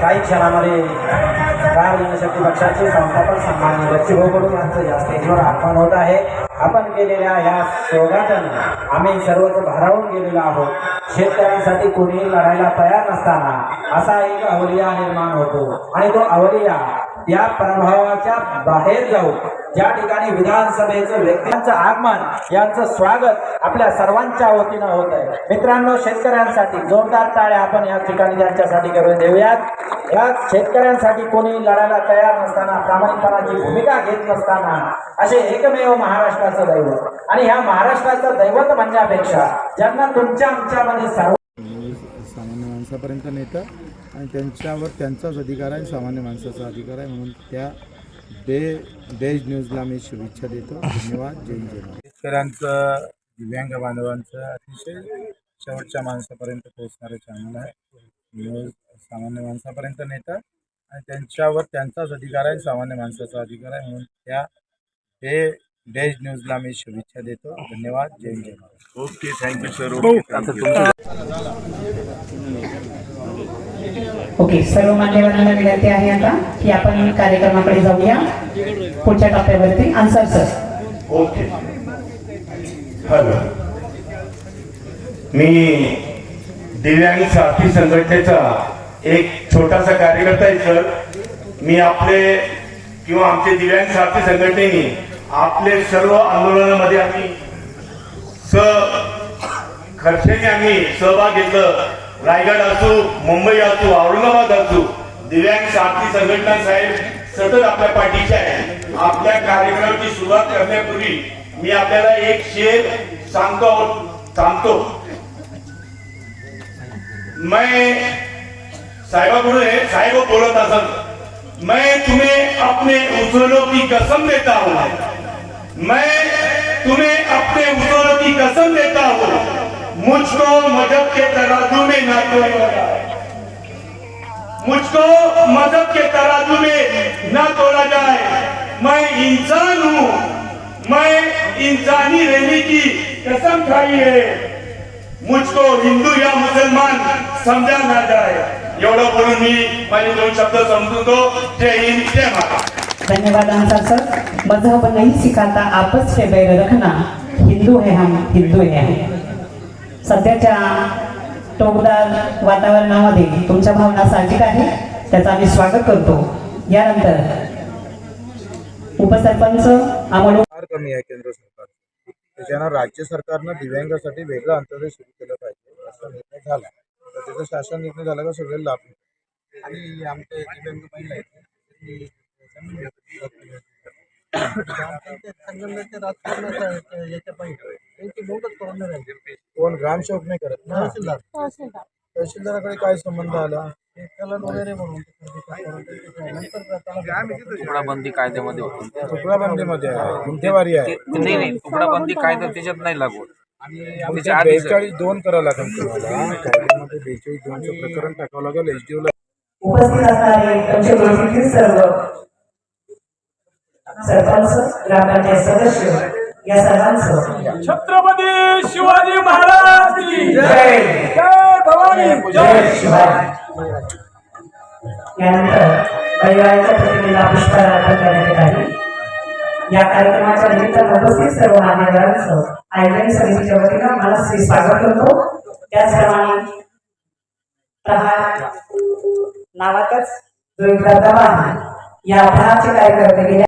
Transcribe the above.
काही क्षणामध्ये कार जनशक्ती पक्षाचे संस्थापक सन्मान्य लक्ष्मीभाऊ यांचं या स्टेजवर आगमन होत आहे. आपण केलेल्या ह्या सोगाट्यानं आम्ही सर्वच भारावून गेलेलो आहोत. शेतकऱ्यांसाठी कोणीही लढायला तयार नसताना असा एक अवलिया निर्माण होतो आणि तो अवलिया या प्रभावाच्या बाहेर जाऊ. ज्या ठिकाणी विधानसभेचं व्यक्तींचं आगमन यांचं स्वागत आपल्या सर्वांच्या वतीनं होत आहे. मित्रांनो शेतकऱ्यांसाठी जोरदार टाळ्या आपण या ठिकाणी त्यांच्यासाठी करून देऊयात. या शेतकऱ्यांसाठी कोणी लढायला तयार नसताना प्रामाणिकपणाची भूमिका घेत नसताना असे एकमेव महाराष्ट्राचं दैवत. आणि ह्या महाराष्ट्राचं दैवत म्हणण्यापेक्षा ज्यांना तुमच्या आमच्यामध्ये सर्व सामान्य माणसापर्यंत नेतं आणि त्यांच्यावर त्यांचाच अधिकार आहे सामान्य माणसाचा अधिकार आहे म्हणून त्या डे देश न्यूजला मी शुभेच्छा देतो. धन्यवाद. जय जय. शेतकऱ्यांचं दिव्यांग बांधवांचं अतिशय शेवटच्या माणसापर्यंत पोहोचणारं चॅनल आहे. न्यूज सामान्य माणसापर्यंत नेतं आणि त्यांच्यावर त्यांचाच अधिकार आहे सामान्य माणसाचा अधिकार आहे म्हणून त्या हे देश न्यूजला मी शुभेच्छा देतो. धन्यवाद. जय हिंद. जय okay thank you sir okay okay सर्व मान्यवरांना विनंती आहे आता की आपण कार्यक्रमाकडे जाऊया. पुढच्या टप्प्यावरती. Answer sir okay. हॅलो. मी दिव्यांग साथी संघटनेचा एक छोटासा कार्यकर्ता आहे सर. मी आपले किंवा आमचे दिव्यांग साथी संघटनेने आपले सर्व आंदोलनामध्ये आम्ही स खर्चेने आम्ही सहभाग घेतलं. रायगड असू मुंबई असू औरंगाबाद असू दिव्यांग साथी संघटना साहेब सतत आपल्या पाठीचे आहे. आपल्या कार्यक्रमाची सुरुवात करण्यापूर्वी मी आपल्याला एक शेर सांगतो सांगतो. मैं साहेबापुढे साहेब बोलत असत मैं तुम्हें अपने उसूलों की कसम देता हूँ। मैं तुम्हें अपने उसूलों की कसम देता हूँ। मुझको मज़हब के तराजू में ना जाए मुझको मज़हब के तराजू में ना तोला जाए। मैं इंसान हूँ। मैं इंसानी रहने की कसम खाई है। मुझको हिंदू या मुसलमान समजा ना जाए। एवढं बोलून मी माझे दोन शब्द समजतो. जय हिंद जय महाराष्ट्र. धन्यवाद आन्सर सर मजहब नहीं सिखाता आपस से बैर रखना. हिंदू है हम हिंदू है. हम सध्याच्या टोकदार वातावरणामध्ये तुमच्या भावना साहजिक आहे त्याचं आम्ही स्वागत करतो. यानंतर उपसरपंच फार कमी आहे केंद्र सरकार. त्याच्यानं राज्य सरकारनं दिव्यांगासाठी वेगळं अंतर्गत सुरू केलं पाहिजे असा निर्णय झाला. तर त्याचा शासन निर्णय झाला का सगळे लाभ. आणि आमचे दिव्यांग महिला आहेत. संगमनेरच्या याच्या पाहिजे त्यांची करून नाही कोण? ग्रामसेवक नाही करत ना? तहसीलदार. तहसीलदाराकडे काय संबंध आला? वगैरे म्हणून नंतर तुकडाबंदी कायद्यामध्ये होतं. तुकडाबंदीमध्ये आहे. गुंठेवारी आहे. ते- नाही नाही. तुकडाबंदी कायदा त्याच्यात नाही लागू बेचाळीस दोन करावं लागेल तुम्हाला. कायद्यामध्ये बेचाळीस दोनचं प्रकरण टाकावं लागेल. एचडीओ ला उपस्थित असणारे सर्व सरपंच ग्रामपंचायत सदस्य या सर्वांचं छत्रपती शिवाजी महाराज की जय. जय. भवानी। जय यानंतर परिवाराच्या पुष्पहार अर्पण करण्यात येत आहे. या कार्यक्रमाच्या निमित्तानं उपस्थित सर्व मान्यवरांचं आयोजन समितीच्या वतीनं मला श्री स्वागत करतो. त्याचप्रमाणे प्रहार नावातच जो एक या प्रहारचे कार्यकर्ते गेल्या